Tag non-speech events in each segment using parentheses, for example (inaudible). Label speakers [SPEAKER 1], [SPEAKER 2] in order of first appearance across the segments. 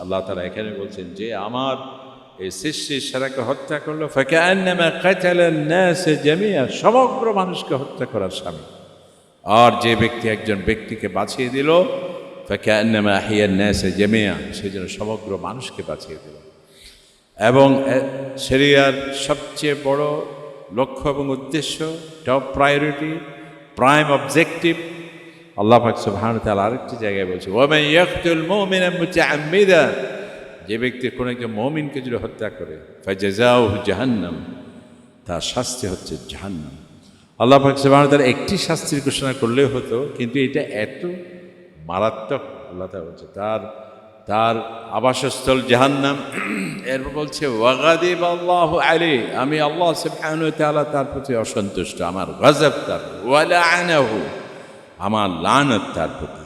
[SPEAKER 1] আল্লাহ তারা এখানে বলছেন যে আমার এই সৃষ্টির সেরাকে হত্যা করল সমগ্র মানুষকে হত্যা করার স্বামী। আর যে ব্যক্তি একজন ব্যক্তিকে বাঁচিয়ে দিল নাস জামিয়া সেই জন্য সমগ্র মানুষকে বাঁচিয়ে দিল। এবং শরিয়ার সবচেয়ে বড় লক্ষ্য এবং উদ্দেশ্য top priority prime objective Allah পাক সুবহান তাআলা আরেকটি জায়গায় বলছে, ওয়ামান ইয়াকতুল মুমিনা মুতাআম্মিদা যে ব্যক্তি কোনো একজন মুমিনকে যদি হত্যা করে ফাজাজাউহু জাহান্নাম তার শাস্তি হচ্ছে জাহান্নাম। আল্লাহ পাক সুবহান তাআলা একটি শাস্তির ঘোষণা করলেও হতো, কিন্তু এটা এত মারাত্মক, আল্লাহ তাআলা বলছে, তার তার আবাসস্থল জাহান্নাম। এরপর বলছে ওয়াগাদিব আল্লাহ আলী আমি আল্লাহ সুবহানাহু তাআলা তার প্রতি অসন্তুষ্ট, আমার গজব তার ওয়ালাআনাহু আমার লানত তার প্রতি।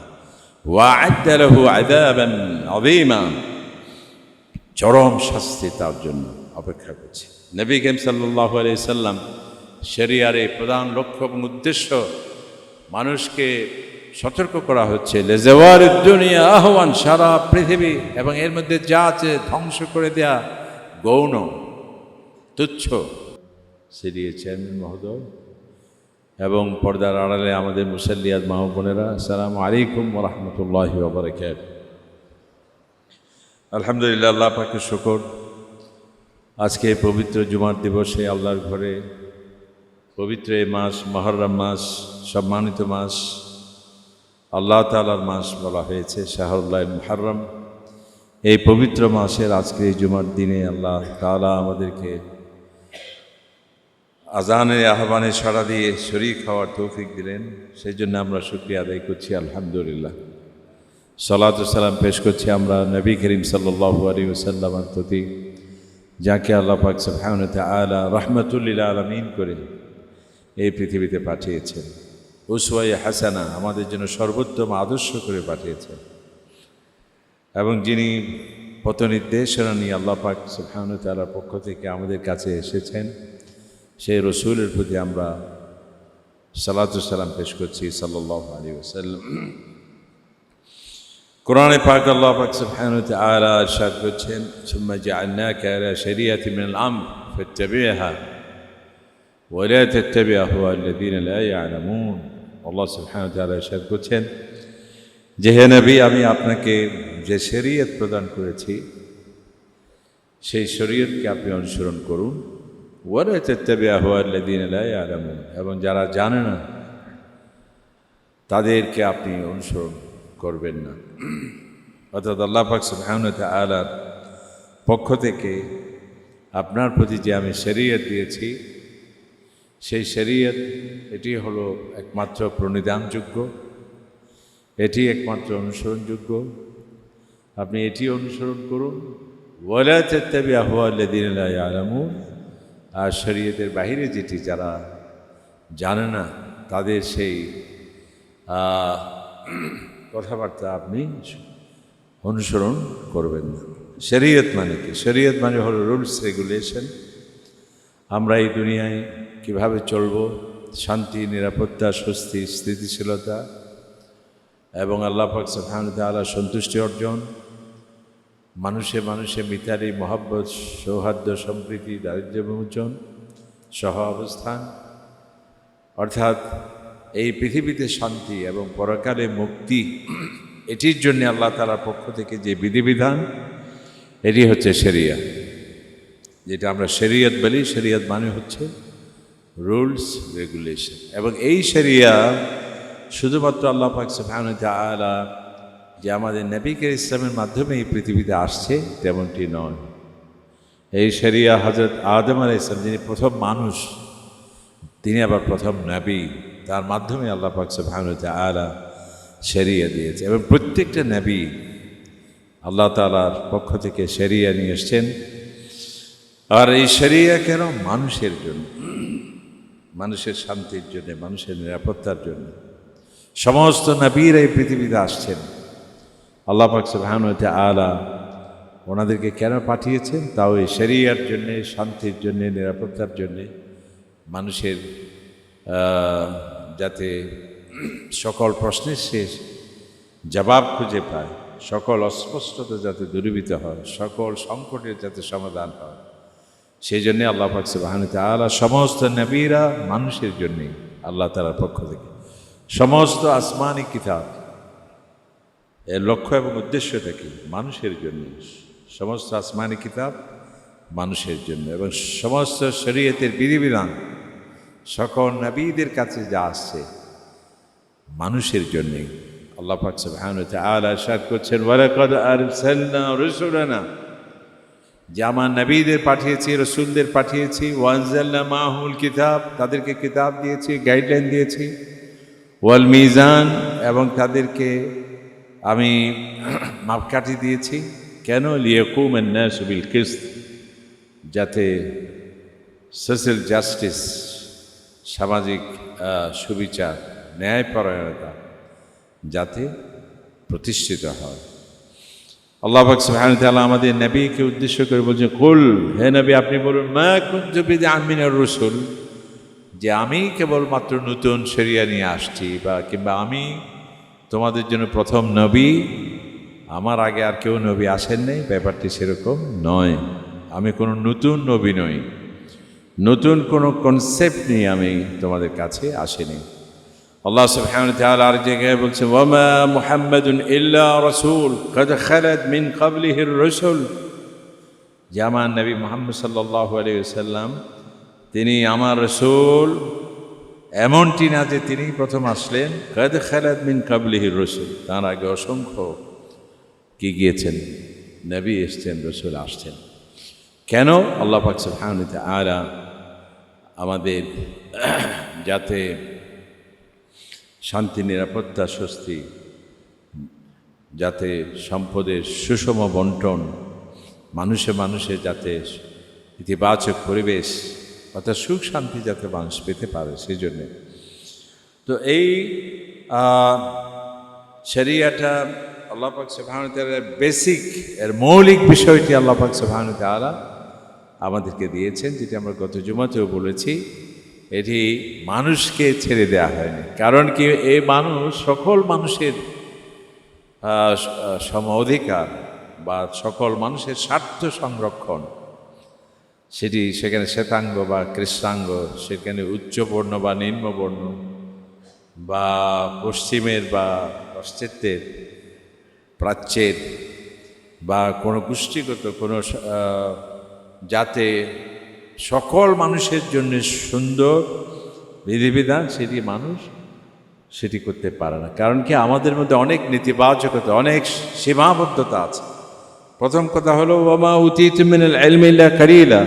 [SPEAKER 1] চরম শাস্তি তার জন্য অপেক্ষা করছে। নবী কেম সাল্লাহ সাল্লাম শরিয়ার এই প্রধান লক্ষ্য এবং উদ্দেশ্য মানুষকে সতর্ক করা হচ্ছে। লেজেওয়ার দুনিয়া আহ্বান সারা পৃথিবী এবং এর মধ্যে যা আছে ধ্বংস করে দেয়া গৌণ, তুচ্ছ। সিরিয়ে চেয়ারম্যান মহোদয় এবং পর্দার আড়ালে আমাদের মুসল্লিয়াদ মাহবোনেরা আসসালামু আলাইকুম রহমতুল্লাহ বাবরকাত আলহামদুলিল্লাহ, আল্লাহ পাকে শুকর। আজকে পবিত্র জুমার দিবসে আল্লাহর ঘরে পবিত্র এই মাস, মহরম মাস, সম্মানিত মাস, আল্লাহ তালার মাস বলা হয়েছে শাহরুল্লাহ মুহরম। এই পবিত্র মাসের আজকে জুমার দিনে আল্লাহ তালা আমাদেরকে আজানের আহ্বানে সাড়া দিয়ে শরীর খাওয়ার তৌফিক দিলেন। সেই জন্য আমরা শুক্রিয়া আদায় করছি, আলহামদুলিল্লাহ। সালাত সালাম পেশ করছি আমরা নবী করিম সাল্লাহ আলী ওসাল্লামার প্রতি, যাকে আল্লাহ পাক সাহায়নতে আলা রহমতুল্লিল আলমিন করে এই পৃথিবীতে পাঠিয়েছেন। উসওয়াই হাসানা আমাদের জন্য সর্বোত্তম আদর্শ করে পাঠিয়েছেন। এবং যিনি পথ নির্দেশনা নিয়ে আল্লাহ পাক সুবহানাহু তাআলার পক্ষ থেকে আমাদের কাছে এসেছেন সেই রসুলের প্রতি আমরা সালাতু সালাম পেশ করছি সাল্লাল্লাহু আলাইহি ওয়াসাল্লাম। কোরআনে পাক আল্লাহ পাক সুবহানাহু ওয়া তাআলা ইরশাদ করছেন, সুম্মা জাআলনাকা আলা শরিয়াতি মিনাল আমর ফাত্তাবি'হা ওয়া লা তাত্তাবি' আহওয়া আল্লাযীনা লা ইয়ালামুন। আল্লাহ সুবহানাহু ওয়া তাআলা ইরশাদ করছেন, যে হে নবী, আমি আপনাকে যে শরীয়ত প্রদান করেছি, সেই শরীয়তকে আপনি অনুসরণ করুন। ওয়ালা তাত্তাবি' আহওয়া আল্লাযীনা লা ইয়ালামুন এবং যারা জানে না তাদেরকে আপনি অনুসরণ করবেন না অর্থাৎ আল্লাহ পাক তাআলার পক্ষ থেকে আপনার প্রতি যে আমি শরীয়ত দিয়েছি সেই শরীয়ত এটি হলো একমাত্র প্রণিধানযোগ্য এটি একমাত্র অনুসরণযোগ্য আপনি এটি অনুসরণ করুন ওয়ালা তাত্তাবি আহওয়াল্লাযীনা লা ইয়ালামুন আর শরীয়তের বাহিরে যেটি যারা জানে না, তাদের সেই কথাবার্তা আপনি অনুসরণ করবেন না। শরীয়ত মানে কি? শরীয়ত মানে হলো রুলস, রেগুলেশন। আমরা এই দুনিয়ায় কীভাবে চলব? শান্তি, নিরাপত্তা, স্বস্তি, স্থিতিশীলতা এবং আল্লাহ পাক সুবহানাহু তাআলা সন্তুষ্টি অর্জন। মানুষে মানুষে মিতালি, মহাব্বত, সৌহার্দ্য, সম্প্রীতি, দারিদ্র্য বিমোচন, সহ অবস্থান। অর্থাৎ এই পৃথিবীতে শান্তি এবং পরকালে মুক্তি, এটির জন্য আল্লাহ তালার পক্ষ থেকে যে বিধিবিধান, এটি হচ্ছে শরিয়া যেটা আমরা শরিয়ত বলি, শরিয়ত মানে হচ্ছে রুলস, রেগুলেশন। এবং এই শরিয়া শুধুমাত্র আল্লাহ পাক ওয়া তাআলা যে আমাদের নবীকে ইসলামের মাধ্যমে এই পৃথিবীতে আসছে, তেমনটি নয়। এই শরিয়া হজরত আদম আলাইহিস ইসলাম যিনি প্রথম মানুষ, তিনি আবার প্রথম নবী। তার মাধ্যমে আল্লাহ পাক ওয়া তাআলা শরিয়া দিয়েছে এবং প্রত্যেকটা নবী আল্লাহ তাআলার পক্ষ থেকে শরিয়া নিয়ে এসছেন। আর এই শরিয়া কেন? মানুষের জন্য। মানুষের শান্তির জন্য, মানুষের নিরাপত্তার জন্য। সমস্ত নবীর এই পৃথিবীতে আসছেন। আল্লাহ পাক সুবহানাহু ওয়া তাআলা ওনাদেরকে কেন পাঠিয়েছেন? তাও এই শরিয়ার জন্যে, শান্তির জন্যে, নিরাপত্তার জন্যে মানুষের যাতে সকল প্রশ্নের শেষ জবাব খুঁজে পায়, সকল অস্পষ্টতা যাতে দূরীভূত হয়, সকল সংকটের যাতে সমাধান হয়। সেই জন্যে আল্লাহ পাক সুবহানাহু ওয়া তাআলা সমস্ত নবীরা মানুষের জন্যে আল্লাহ তাআলার পক্ষ থেকে সমস্ত আসমানি কিতাব এর লক্ষ্য এবং উদ্দেশ্যটা কি? মানুষের জন্য। সমস্ত আসমানি কিতাব মানুষের জন্য এবং সমস্ত শরীয়তের বিধিবিধান সকল নবীদের কাছে যা আসছে মানুষের জন্যে। আল্লাহ পাক তাআলা ইরশাদ করছেন, ওয়ালাকাদ আরসালনা রুসুলানা যে আমার নবীদের পাঠিয়েছি, রসুলদের পাঠিয়েছি ওয়ানজাল্লা মাহুল কিতাব তাদেরকে কিতাব দিয়েছি, গাইডলাইন দিয়েছি। ওয়াল মিজান এবং তাদেরকে আমি মাপ মাপকাঠি দিয়েছি, কেন লিয়াকুম সুবিল কিস্ত যাতে সোশ্যাল জাস্টিস, সামাজিক সুবিচার, ন্যায়পরায়ণতা যাতে প্রতিষ্ঠিত হয়। আল্লাহ সুবহানাহু আমাদের নবীকে উদ্দেশ্য করে বলছেন, কুল, হে নবী, আপনি বলুন, মা কুনতু বিদআন মিনার রাসূল? যে আমি কেবলমাত্র নতুন শরিয়া নিয়ে আসছি বা কিংবা আমি তোমাদের জন্য প্রথম নবী, আমার আগে আর কেউ নবী আসেন নেই, ব্যাপারটি সেরকম নয়। আমি কোনো নতুন নবী নই। নতুন কোনো কনসেপ্ট নিয়ে আমি তোমাদের কাছে আসেনি। আল্লাহ সুবহানাহু আর জায়গায় বলছে ওয়ামা মুহাম্মাদুন ইল্লা রাসূল, কদ খালাত মিন ক্বাবলিহির রসুল। জামান নবী মোহাম্মদ সাল্লাহ আলাইহি সাল্লাম তিনি আমার রসুল এমনটি না যে তিনি প্রথম আসলেন কয়েদ খালাদ মিন কাবলিহির রসুল, তার আগে অসংখ্য কি গিয়েছেন? নবী এসছেন, রসুল আসছেন। কেন? আল্লাহ পাক আরা আমাদের যাতে শান্তি, নিরাপত্তা, স্বস্তি, যাতে সম্পদের সুষম বন্টন, মানুষে মানুষে যাতে ইতিবাচক পরিবেশ অর্থাৎ সুখ শান্তি যাতে মানুষ পেতে পারে, সেই জন্যে। তো এই শরিয়াটা আল্লাহ পাক সুবহানাহু ওয়া বেসিক এর মৌলিক বিষয়টি আল্লাহ পাক সুবহানাহু ওয়া আমাদেরকে দিয়েছেন, যেটি আমরা গত জুমাতেও বলেছি। এটি মানুষকে ছেড়ে দেয়া হয়নি। কারণ কি এই মানুষ সকল মানুষের সম অধিকার বা সকল মানুষের স্বার্থ সংরক্ষণ সেটি সেখানে শ্বেতাঙ্গ বা কৃষ্ণাঙ্গ, সেখানে উচ্চবর্ণ বা নিম্নবর্ণ বা পশ্চিমের বা পাশ্চাত্যের, প্রাচ্যের বা কোনো গোষ্ঠীগত, কোনো যাতে সকল মানুষের জন্য সুন্দর বিধিবিধান সেটি মানুষ সেটি করতে পারে না। কারণ কি আমাদের মধ্যে অনেক নেতিবাচকতা, অনেক সীমাবদ্ধতা আছে। প্রথম কথা হলো ওমা উতিত মিনাল এলমিল্লা কারিলা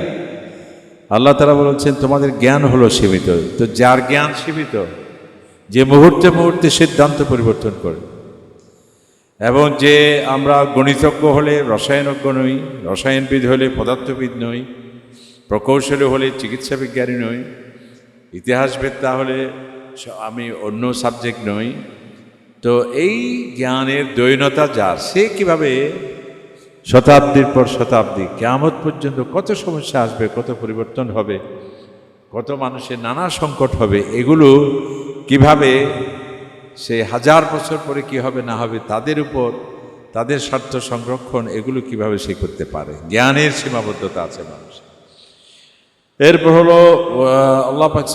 [SPEAKER 1] আল্লাহ তারা বলেছেন, তোমাদের জ্ঞান হলো সীমিত। তো যার জ্ঞান সীমিত, যে মুহূর্তে মুহূর্তে সিদ্ধান্ত পরিবর্তন করে। এবং যে আমরা গণিতজ্ঞ হলে, রসায়নজ্ঞ নই, রসায়নবিদ হলে, পদার্থবিদ নই, প্রকৌশলী হলে, চিকিৎসা বিজ্ঞানী নই ইতিহাসবেত্তা হলে আমি অন্য সাবজেক্ট নই। তো এই জ্ঞানের দৈনতা যার সে কীভাবে শতাব্দীর পর শতাব্দী। কেয়ামত পর্যন্ত কত সমস্যা আসবে, কত পরিবর্তন হবে, কত মানুষের নানা সংকট হবে, এগুলো কীভাবে সে হাজার বছর পরে কি হবে, না হবে, তাদের উপর, তাদের স্বার্থ সংরক্ষণ, এগুলো কীভাবে সে করতে পারে? জ্ঞানের সীমাবদ্ধতা আছে মানুষ এরপর হলো আল্লাহ পাক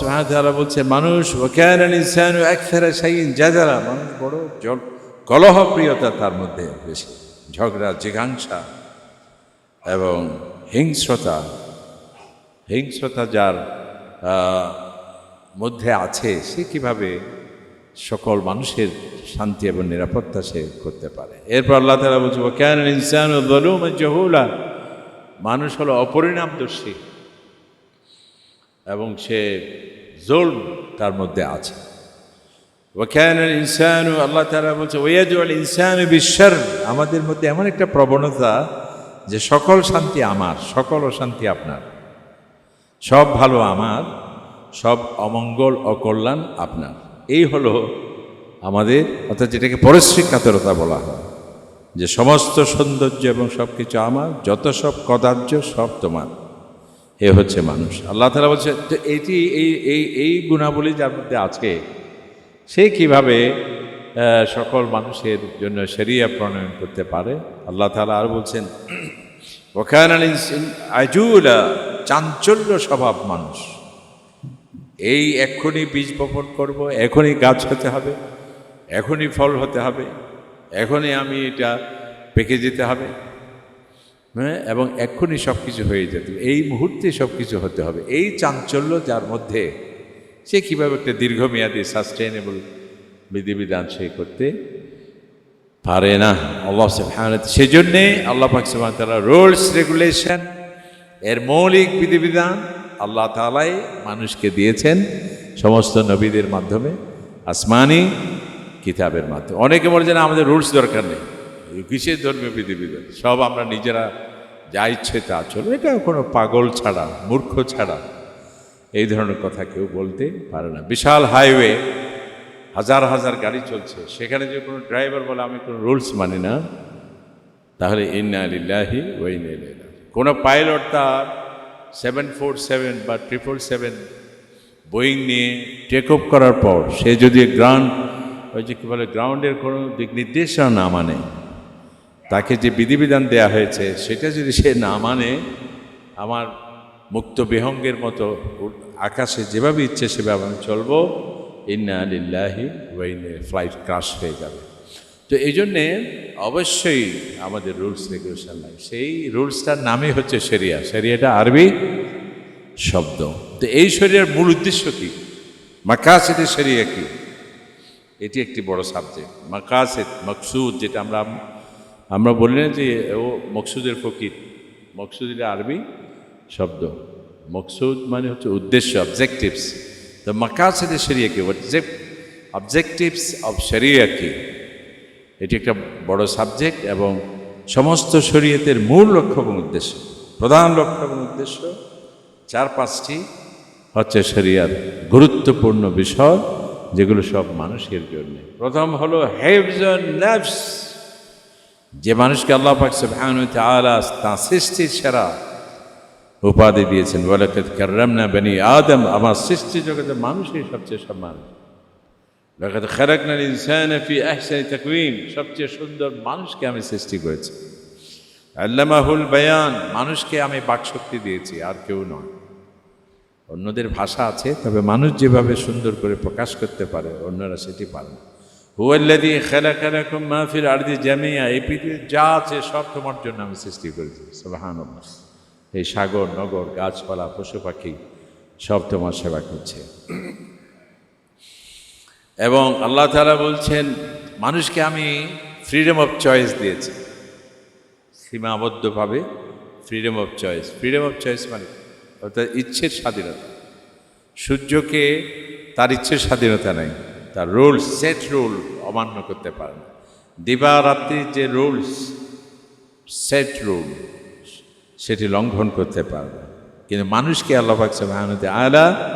[SPEAKER 1] বলছে, মানুষ মানুষ বড় জল, কলহপ্রিয়তা তার মধ্যে বেশি। ঝগড়া, জিঘাংসা এবং হিংস্রতা হিংস্রতা যার মধ্যে আছে, সে কীভাবে সকল মানুষের শান্তি এবং নিরাপত্তা সে করতে পারে? এরপর আল্লাহ তালা বলছে কেন ইনসান জহুলা মানুষ হলো অপরিণামদর্শী এবং সে জোল তার মধ্যে আছে। ওখান ইনসানু আল্লাহ বলছে ওয়াজু আল বিশ্বর আমাদের মধ্যে এমন একটা প্রবণতা যে সকল শান্তি আমার, সকল অশান্তি আপনার। সব ভালো আমার, সব অমঙ্গল অকল্যাণ আপনার। এই হলো আমাদের, অর্থাৎ যেটাকে পরিশ্রী কাতরতা বলা হয়। যে সমস্ত সৌন্দর্য এবং সব কিছু আমার, যত সব কদার্য সব তোমার। এ হচ্ছে মানুষ। আল্লাহ তালা বলছে, তো এটি, এই এই এই গুণাবলী যার মধ্যে আছে সে কীভাবে সকল মানুষের জন্য শরিয়া প্রণয়ন করতে পারে? আল্লাহ তালা আর বলছেন, (clears throat) ওখান চাঞ্চল্য স্বভাব মানুষ। এই এক্ষুনি বীজ বপন করব, এখনই গাছ হতে হবে, এখনই ফল হতে হবে, এখনই আমি এটা পেকে যেতে হবে হ্যাঁ এবং এক্ষুনি সব কিছু হয়ে যেতে এই মুহূর্তে সব কিছু হতে হবে। এই চাঞ্চল্য যার মধ্যে সে কীভাবে একটা দীর্ঘমেয়াদী সাস্টেনেবল বিধিবিধান সে করতে পারে না? আল্লাহ সুবহানাহু সেই জন্যে আল্লাহ পাক তাআলা রুলস রেগুলেশন এর মৌলিক বিধিবিধান আল্লাহ তাআলাই মানুষকে দিয়েছেন সমস্ত নবীদের মাধ্যমে আসমানি কিতাবের মাধ্যমে। অনেকে বলে যে না, আমাদের রুলস দরকার নেই। কিসের ধর্মীয় বিধিবিধান? সব আমরা নিজেরা যা ইচ্ছে তা চলবে এটা কোনো পাগল ছাড়া মূর্খ ছাড়া এই ধরনের কথা কেউ বলতে পারে না। বিশাল হাইওয়ে, হাজার হাজার গাড়ি চলছে। সেখানে যে কোনো ড্রাইভার বলে, আমি কোনো রুলস মানি না। তাহলে ইন্না ওয়াইনা ইলাইহি কোনো পাইলট তার সেভেন ফোর সেভেন বা ট্রিপল সেভেন বোয়িং নিয়ে টেক অফ করার পর, সে যদি গ্রাউন্ড ওই যে কী বলে গ্রাউন্ডের কোনো দিক নির্দেশনা না মানে তাকে যে বিধিবিধান দেয়া হয়েছে, সেটা যদি সে না মানে আমার মুক্ত বিহঙ্গের মতো আকাশে যেভাবে ইচ্ছে সেভাবে আমি চলবো। ইন্না আলিল্লাহি ওয়াইনে ফ্লাইট ক্রাশ হয়ে যাবে। তো এই জন্যে অবশ্যই আমাদের রুলস রেগুলেশন লাগে সেই রুলসটার নামই হচ্ছে শরিয়া। শরিয়াটা আরবি শব্দ। তো এই শরিয়ার মূল উদ্দেশ্য কী? মাকাসেদের শরিয়া কী? এটি একটি বড় সাবজেক্ট মাকাসেদ, মকসুদ যেটা আমরা আমরা বলি না যে ও মকসুদের ফকির। মকসুদ এটা আরবি শব্দ। মকসুদ মানে হচ্ছে উদ্দেশ্য অবজেক্টিভস তো মাকাসেদের শরিয়া কি অবজেক্টিভস অব শরিয়া কি এটি একটা বড় সাবজেক্ট এবং সমস্ত শরীয়তের মূল লক্ষ্য এবং উদ্দেশ্য। প্রধান লক্ষ্য এবং উদ্দেশ্য চার পাঁচটি হচ্ছে শরিয়ার গুরুত্বপূর্ণ বিষয়, যেগুলো সব মানুষের জন্য। প্রথম হলো হেফজন নেফস। যে মানুষকে আল্লাহ পাক সুবহানাহু ওয়া তাআলা তাঁর সৃষ্টির সেরা উপাধি দিয়েছেন। ওয়ালাকাদ কাররামনা বনি আদম, আমার সৃষ্টি জগতে মানুষই সবচেয়ে সম্মান। লাকাদ খালাকনাল ইনসানা ফি আহসানি সবচেয়ে সুন্দর মানুষকে আমি সৃষ্টি করেছি। আল্লামাহুল বায়ান, মানুষকে আমি বাকশক্তি দিয়েছি, আর কেউ নয়। অন্যদের ভাষা আছে, তবে মানুষ যেভাবে সুন্দর করে প্রকাশ করতে পারে, অন্যরা সেটি পারে না। হুয়াল্লাদি খেলা খালাকালাকুম মাহফিল আরদি জামিয়া এই পৃথিবীর যা আছে সব তোমার জন্য আমি সৃষ্টি করেছি, সুবহানাল্লাহ। এই সাগর, নগর, গাছপালা পশু পাখি সব তোমার সেবা করছে। এবং আল্লাহ তাআলা বলছেন, মানুষকে আমি ফ্রিডম অফ চয়েস দিয়েছি। সীমাবদ্ধভাবে freedom of choice freedom of choice মানে অর্থাৎ ইচ্ছের স্বাধীনতা। সূর্যকে তার ইচ্ছের স্বাধীনতা নেই। তার রুলস সেট রুল অমান্য করতে পারে না। দিবারাত্রির যে রুলস সেট রুল সেটি লঙ্ঘন করতে পারবে। কিন্তু মানুষকে আল্লাহ পাক সুবহানাহু আলা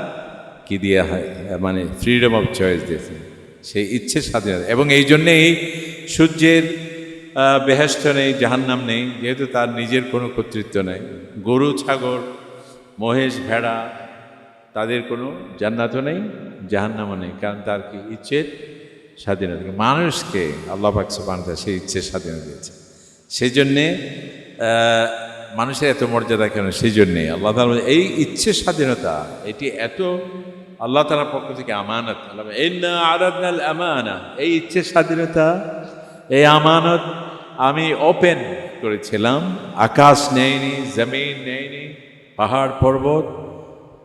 [SPEAKER 1] কি দিয়ে হয়? মানে ফ্রিডম অফ চয়েস দিয়েছে। সেই ইচ্ছে স্বাধীনতা। এবং এই জন্যেই সূর্যের আহ, বেহেস্ত নেই জাহান্নাম নেই যেহেতু তার নিজের কোনো কর্তৃত্ব নেই। গরু ছাগল মহেশ ভেড়া তাদের কোনো জান্নাতও নেই জাহান্নামও নেই কারণ তার কি ইচ্ছের স্বাধীনতা। মানুষকে আল্লাহ পাক সুবহানাহু সেই ইচ্ছের স্বাধীনতা দিয়েছে। সেই জন্যে মানুষের এত মর্যাদা কেন? সেই জন্যে আল্লাহ বলে, এই ইচ্ছে স্বাধীনতা এটি এত আল্লাহ তালার পক্ষ থেকে আমানত। আমানা। এই ইচ্ছে স্বাধীনতা এই আমানত আমি ওপেন করেছিলাম। আকাশ নেয়নি জমিন নেয়নি পাহাড় পর্বত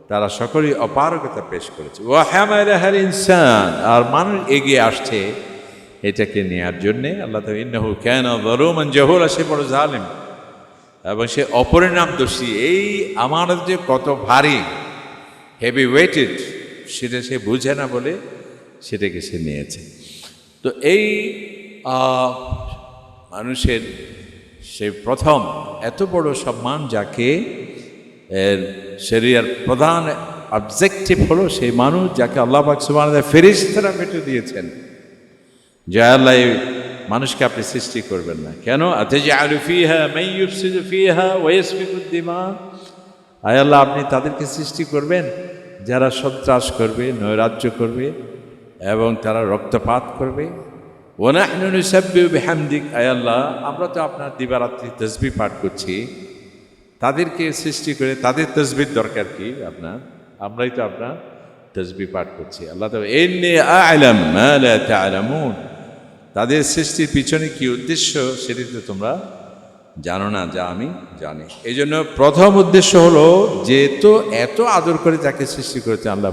[SPEAKER 1] তারা সকলেই অপারগতা পেশ করেছে। ও হ্যামার ইনসান। আর মানুষ এগিয়ে আসছে এটাকে নেয়ার জন্যে। আল্লাহ ইন্নাহু কেন দরুমান জহুল সে বড় জালিম। এবং সে অপরিণাম দোষী। এই আমানত যে কত ভারী হেভি ওয়েটেড সেটা সে বুঝে না বলে সেটাকে সে নিয়েছে। তো এই মানুষের সেই প্রথম এত বড় সম্মান যাকে, এর প্রধান অবজেক্টিভ হলো সেই মানুষ যাকে আল্লাহ পাক ফেরিস্তারা পেটে দিয়েছেন। এই মানুষকে আপনি সৃষ্টি করবেন না। কেন? আতেজ আলুফিহা মাইয়ুফসিদু ফিহা ওয়াইসফিকুদ্দিমা আয় আল্লাহ, আপনি তাদেরকে সৃষ্টি করবেন, যারা সন্ত্রাস করবে, নৈরাজ্য করবে, এবং তারা রক্তপাত করবে। ওনাহনু নুসাব্বিহু বিহামদিক, আয় আল্লাহ, আমরা তো আপনার দিবারাত্রি তসবি পাঠ করছি। তাদেরকে সৃষ্টি করে, তাদের তসবির দরকার কি আপনার? আমরাই তো আপনার তসবি পাঠ করছি। আল্লাহ তো এন্নি আ'লাম তা'লামুন। তাদের সৃষ্টির পিছনে কি উদ্দেশ্য সেটি তো তোমরা জানো না, যা আমি জানি। এই জন্য প্রথম উদ্দেশ্য হলো যে তো এত আদর করে তাকে সৃষ্টি করেছে আল্লাহ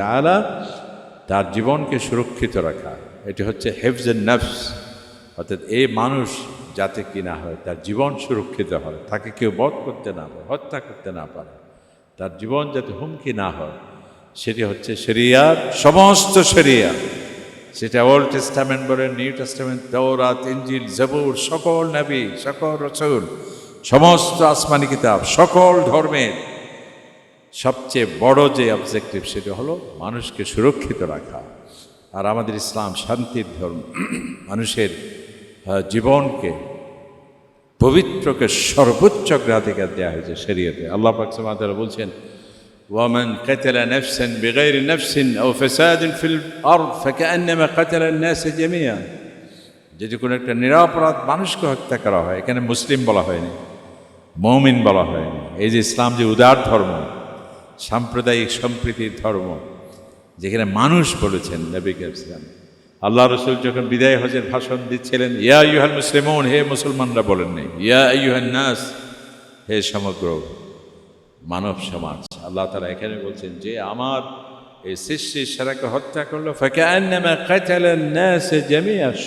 [SPEAKER 1] তাআলা, তার জীবনকে সুরক্ষিত রাখা। এটি হচ্ছে হেফজের নফস। অর্থাৎ এই মানুষ যাতে কি না হয়, তার জীবন সুরক্ষিত হয়, তাকে কেউ বধ করতে না পারে, হত্যা করতে না পারে। তার জীবন যাতে হুমকি না হয়, সেটি হচ্ছে শরিয়ার সমস্ত শরিয়া সেটা ওল্ড টেস্টামেন্ট বলেন নিউ টেস্টামেন্ট দৌরাত ইঞ্জিল জবুর, সকল নবী, সকল রসুল, সমস্ত আসমানি কিতাব, সকল ধর্মের সবচেয়ে বড় যে অবজেক্টিভ সেটা হলো মানুষকে সুরক্ষিত রাখা। আর আমাদের ইসলাম শান্তির ধর্ম, মানুষের জীবনকে পবিত্রকে সর্বোচ্চ অগ্রাধিকার দেওয়া হয়েছে শরীয়তে। আল্লাহ পাক সুবহানাহু বলছেন ওয়ামান কাতালা নাফসান বিগাইরি নাফসিন আও ফাসাদিন ফিল আরদ ফাকান্নামা কাতালা الناس জামিয়া যদি কোনো একটা নিরাপরাধ মানুষকে হত্যা করা হয় এখানে মুসলিম বলা হয়নি মৌমিন বলা হয়নি এই যে ইসলাম যে উদার ধর্ম সাম্প্রদায়িক সম্প্রীতির ধর্ম যেখানে মানুষ বলেছেন নবী ইসলাম আল্লাহ রসুল যখন বিদায় হজের ভাষণ দিচ্ছিলেন ইয়া ইউহাল মুসলিমন হে মুসলমানরা বলেননি ইয়া ইউহান নাস হে সমগ্র মানব সমাজ আল্লাহ তারা এখানে বলছেন যে আমার এই সৃষ্টির সেরাকে হত্যা করল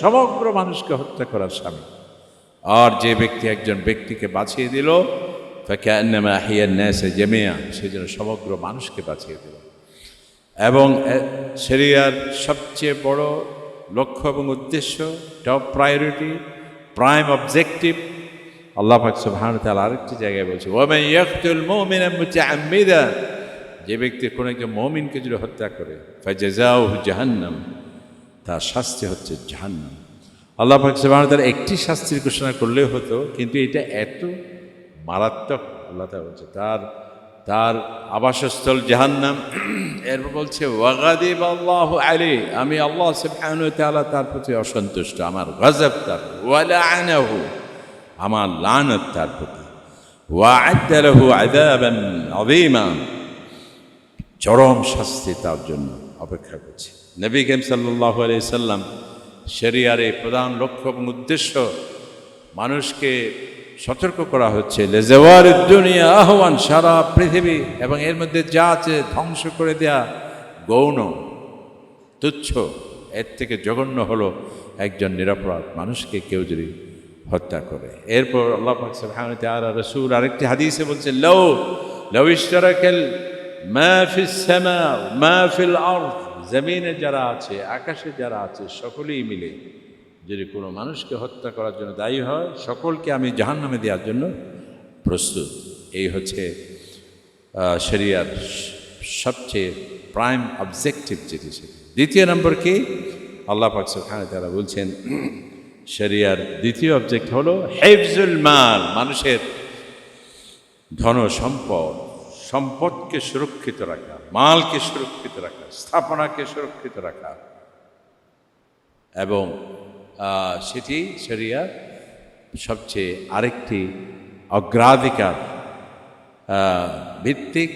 [SPEAKER 1] সমগ্র মানুষকে হত্যা করার স্বামী। আর যে ব্যক্তি একজন ব্যক্তিকে বাঁচিয়ে দিল ফাঁকে আন্নামা আহিয়ার ন্যাসে জামিয়া সেই জন্য সমগ্র মানুষকে বাঁচিয়ে দিল। এবং শরিয়ার সবচেয়ে বড় লক্ষ্য এবং উদ্দেশ্য top priority prime objective Allah পাক সুবহানাহু ওয়া তাআলা আরেকটি জায়গায় বলছে, ওয়ামান ইয়াকতুল মুমিনা মুতাআম্মিদা যে ব্যক্তি কোনো একজন মুমিনকে যদি হত্যা করে, ফাজাযাউহু জাহান্নাম তার শাস্তি হচ্ছে জাহান্নাম। আল্লাহ পাক সুবহানাহু ওয়া তাআলা একটি শাস্তির ঘোষণা করলেও হতো, কিন্তু এটা এত মারাত্মক, আল্লাহ তাআলা বলছে, তার তার আবাসস্থল জাহান্নাম। এরপর বলছে ওয়াগাদিব আল্লাহ আলী আমি আল্লাহ সুবহানাহু ওয়া তাআলা তার প্রতি অসন্তুষ্ট, আমার গজব তার ওয়ালাআনাহু আমার লানত তার প্রতি। চরম শাস্তি তার জন্য অপেক্ষা করছে। নবী কেম সাল্লাহ সাল্লাম শরিয়ারে প্রধান লক্ষ্য এবং উদ্দেশ্য মানুষকে সতর্ক করা হচ্ছে। লেজেওয়ার দুনিয়া আহ্বান সারা পৃথিবী এবং এর মধ্যে যা আছে ধ্বংস করে দেয়া গৌণ, তুচ্ছ, এর থেকে জঘন্য হলো একজন নিরাপরাধ মানুষকে কেউ যদি হত্যা করে। এরপর আল্লাহ পাক সুবহানাহু ওয়া তাআলা আরেকটি হাদিসে বলছে লাউ লাউ ইশতারাকাল মা ফিস সামা মা জমিনে যারা আছে, আকাশে যারা আছে, সকলেই মিলে যদি কোনো মানুষকে হত্যা করার জন্য দায়ী হয়, সকলকে আমি জাহান্নামে দেওয়ার জন্য প্রস্তুত। এই হচ্ছে শরিয়ার সবচেয়ে প্রাইম অবজেক্টিভ যেটি সেটি। দ্বিতীয় নম্বর কি? আল্লাহ পাক সুবহানাহু ওয়া বলছেন শরিয়ার দ্বিতীয় অবজেক্ট হলো হেফজুল মাল, মানুষের ধন সম্পদ, সম্পদকে সুরক্ষিত রাখা, মালকে সুরক্ষিত রাখা, স্থাপনাকে সুরক্ষিত রাখা। এবং সেটি শরিয়ার সবচেয়ে আরেকটি অগ্রাধিকার ভিত্তিক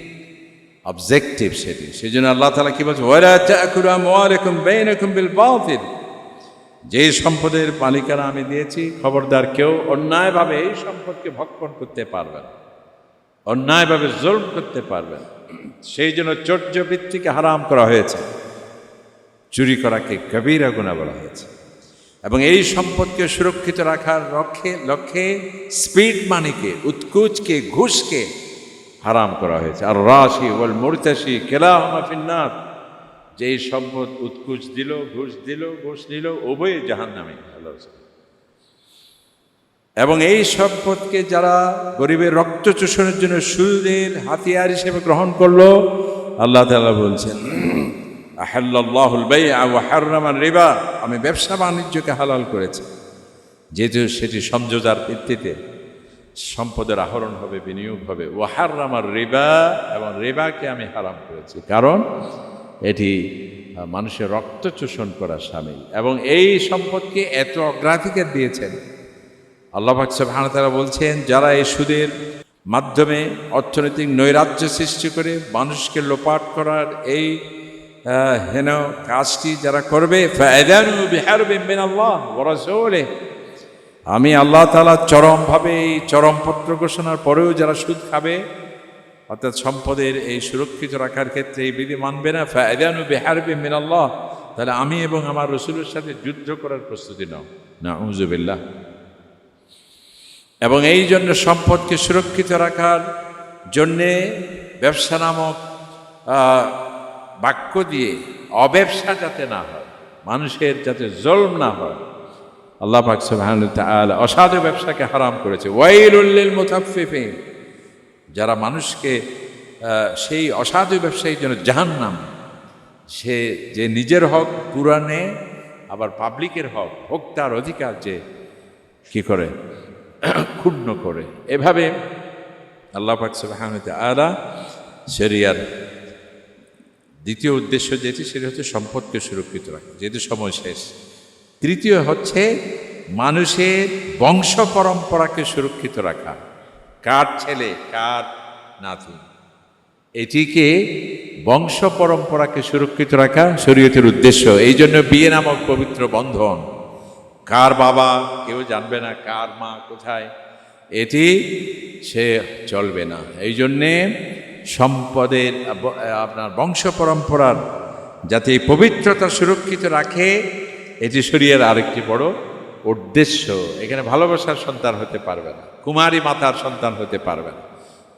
[SPEAKER 1] অবজেক্টিভ সেটি। সেই জন্য আল্লাহ তালা কি বলছে ওরা চাকুরা মোয়ালেকুম বেইনকুম বিল বাতিল। যে সম্পদের মালিকানা আমি দিয়েছি, খবরদার কেউ অন্যায়ভাবে এই সম্পদকে ভক্ষণ করতে পারবে না। অন্যায়ভাবে জুলম করতে পারবে না। সেই জন্য চর্য বৃত্তিকে হারাম করা হয়েছে। চুরি করাকে কবিরা গুণা বলা হয়েছে। এবং এই সম্পদকে সুরক্ষিত রাখার লক্ষ্যে লক্ষ্যে স্পিড মানিকে, উৎকুচকে, ঘুষকে হারাম করা হয়েছে। আর রাশি ওয়াল মুরতাসি কেলা মাফিন্নার যে এই সম্পদ উৎকুচ দিল, ঘুষ দিল, ঘুষ নিল, উভয় জাহান নামে এবং এই সম্পদকে যারা গরিবের রক্ত চোষণের জন্য সুদের হাতিয়ার হিসেবে গ্রহণ করল, আল্লাহ তাআলা বলছেন রিবা। আমি ব্যবসা বাণিজ্যকে হালাল করেছি। যেহেতু সেটি সমঝোতার ভিত্তিতে সম্পদের আহরণ হবে, বিনিয়োগ হবে। ও হাররামার রিবা এবং রিবাকে আমি হারাম করেছি। কারণ এটি মানুষের রক্ত চোষণ করা সামিল। এবং এই সম্পদকে এত অগ্রাধিকার দিয়েছেন। আল্লাহ ওয়া তাআলা বলছেন, যারা এই সুদের মাধ্যমে অর্থনৈতিক নৈরাজ্য সৃষ্টি করে মানুষকে লোপাট করার এই হেন কাজটি যারা করবে আমি আল্লাহ তাআলা চরমভাবে এই চরমপত্র ঘোষণার পরেও যারা সুদ খাবে অর্থাৎ সম্পদের এই সুরক্ষিত রাখার ক্ষেত্রে এই বিধি মানবে না। ফায়দানু বিহারবিন মিনাল্লাহ। তাহলে আমি এবং আমার রসুলের সাথে যুদ্ধ করার প্রস্তুতি নাও। না উজুবিল্লাহ এবং এই জন্য সম্পদকে সুরক্ষিত রাখার জন্যে ব্যবসা নামক বাক্য দিয়ে অব্যবসা যাতে না হয়, মানুষের যাতে জলম না হয়, আল্লাহ পাক সুবহানাহু ওয়া তাআলা অসাধু ব্যবসাকে হারাম করেছে। ওয়াইলুল লিল মুতাফফিফিন। যারা মানুষকে সেই অসাধু ব্যবসায়ীর জন্য জাহান্নাম, সে যে নিজের হক পুরাণে, আবার পাবলিকের হক ভোক্তার অধিকার যে কি করে? ক্ষুণ্ণ করে। এভাবে আল্লাহ পাক সুবহানাহু ওয়া তাআলা শরিয়ার দ্বিতীয় উদ্দেশ্য যেটি, সেটি হচ্ছে সম্পদকে সুরক্ষিত রাখা, যেহেতু সময় শেষ। তৃতীয় হচ্ছে মানুষের বংশ পরম্পরাকে সুরক্ষিত রাখা। কার ছেলে, কার নাতি? এটিকে বংশ পরম্পরাকে সুরক্ষিত রাখা শরীয়তের উদ্দেশ্য। এই জন্য বিয়ে নামক পবিত্র বন্ধন। কার বাবা কেউ জানবে না, কার মা কোথায়? এটি সে চলবে না। এই জন্যে সম্পদের আপনার বংশ পরম্পরার যাতে পবিত্রতা সুরক্ষিত রাখে, এটি শরীরের আরেকটি বড় উদ্দেশ্য, এখানে ভালোবাসার সন্তান হতে পারবে না, কুমারী মাতার সন্তান হতে পারবে না,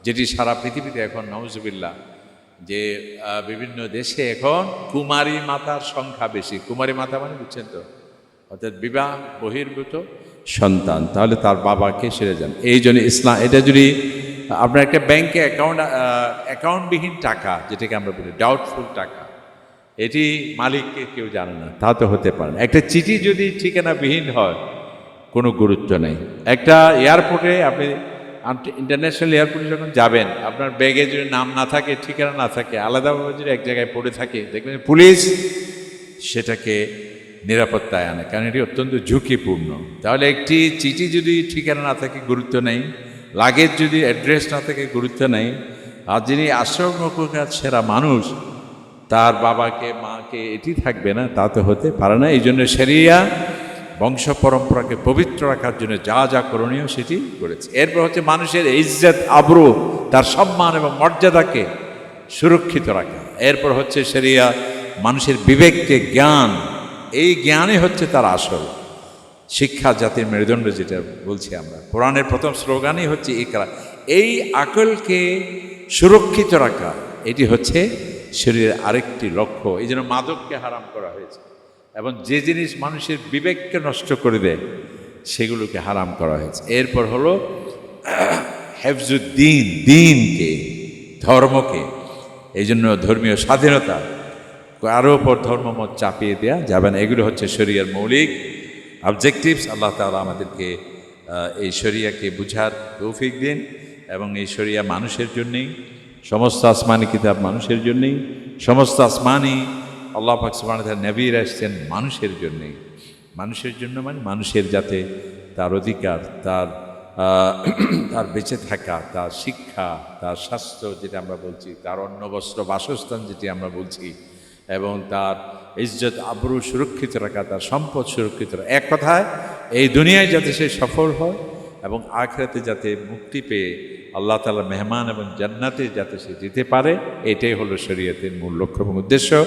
[SPEAKER 1] যেটি সারা পৃথিবীতে এখন নওজুবিল্লাহ যে বিভিন্ন দেশে এখন কুমারী মাতার সংখ্যা বেশি, কুমারী মাতা মানে বুঝছেন তো? অর্থাৎ বিবাহ বহির্ভূত সন্তান, তাহলে তার বাবাকে সেরে যান? এই জন্য ইসলাম, এটা যদি আপনার একটা ব্যাংকে অ্যাকাউন্ট অ্যাকাউন্টবিহীন টাকা, যেটাকে আমরা বলি ডাউটফুল টাকা এটি মালিককে কেউ জানে না, তা তো হতে পারে না। একটা চিঠি যদি ঠিকানাবিহীন হয়, কোনো গুরুত্ব নেই। একটা এয়ারপোর্টে আপনি ইন্টারন্যাশনাল এয়ারপোর্টে যখন যাবেন, আপনার ব্যাগে যদি নাম না থাকে, ঠিকানা না থাকে, আলাদাভাবে যদি এক জায়গায় পড়ে থাকে, দেখবেন পুলিশ সেটাকে নিরাপত্তায় আনে, কারণ এটি অত্যন্ত ঝুঁকিপূর্ণ। তাহলে একটি চিঠি যদি ঠিকানা না থাকে, গুরুত্ব নেই। লাগেজ যদি অ্যাড্রেস না থাকে, গুরুত্ব নেই। আর যিনি আশ্রমকার সেরা মানুষ তার বাবাকে, মাকে এটি থাকবে না, তা তো হতে পারে না। এই জন্য সেরিয়া বংশ পরম্পরাকে পবিত্র রাখার জন্য যা যা করণীয় সেটি করেছে। এরপর হচ্ছে মানুষের ইজ্জত, আবরু, তার সম্মান এবং মর্যাদাকে সুরক্ষিত রাখা। এরপর হচ্ছে সেরিয়া মানুষের বিবেককে, জ্ঞান, এই জ্ঞানই হচ্ছে তার আসল। শিক্ষা জাতির মেরুদণ্ড যেটা বলছি আমরা। কোরআনের প্রথম স্লোগানই হচ্ছে ইকরা। এই আকলকে সুরক্ষিত রাখা, এটি হচ্ছে শরীরের আরেকটি লক্ষ্য, এই জন্য মাদককে হারাম করা হয়েছে। এবং যে জিনিস মানুষের বিবেককে নষ্ট করে দেয়, সেগুলোকে হারাম করা হয়েছে। এরপর হলো, হেফজুদ্দিন, দিনকে, ধর্মকে, এই জন্য ধর্মীয় স্বাধীনতা কারও ওপর ধর্মমত চাপিয়ে দেওয়া যাবে না। এগুলো হচ্ছে শরিয়ার মৌলিক অবজেক্টিভস আল্লাহ তাআলা আমাদেরকে এই শরিয়াকে বুঝার তৌফিক দিন এবং এই শরিয়া মানুষের জন্যেই সমস্ত আসমানি কিতাব মানুষের জন্যেই, সমস্ত আসমানি আল্লাহ পাকসমান নবীর আসছেন মানুষের জন্যেই। মানুষের জন্য মানে মানুষের যাতে তার অধিকার, তার (clears throat) তার বেঁচে থাকা, তার শিক্ষা, তার স্বাস্থ্য যেটা আমরা বলছি, তার অন্ন, বস্ত্র, বাসস্থান যেটি আমরা বলছি, এবং তার ইজ্জত, আবরু সুরক্ষিত রাখা, তার সম্পদ সুরক্ষিত রাখা। এক কথায়, এই দুনিয়ায় যাতে সে সফল হয় এবং আখরাতে যাতে মুক্তি পেয়ে আল্লাহ তালা মেহমান এবং জান্নাতে যাতে সে যেতে পারে, এটাই হলো শরীয়তের মূল লক্ষ্য এবং উদ্দেশ্য।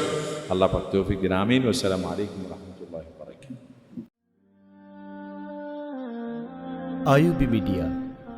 [SPEAKER 1] আল্লাহ পাক তৌফিক আমিন। ওসালাম আলাইকুম রহমতুল্লাহ
[SPEAKER 2] আয়ুবি মিডিয়া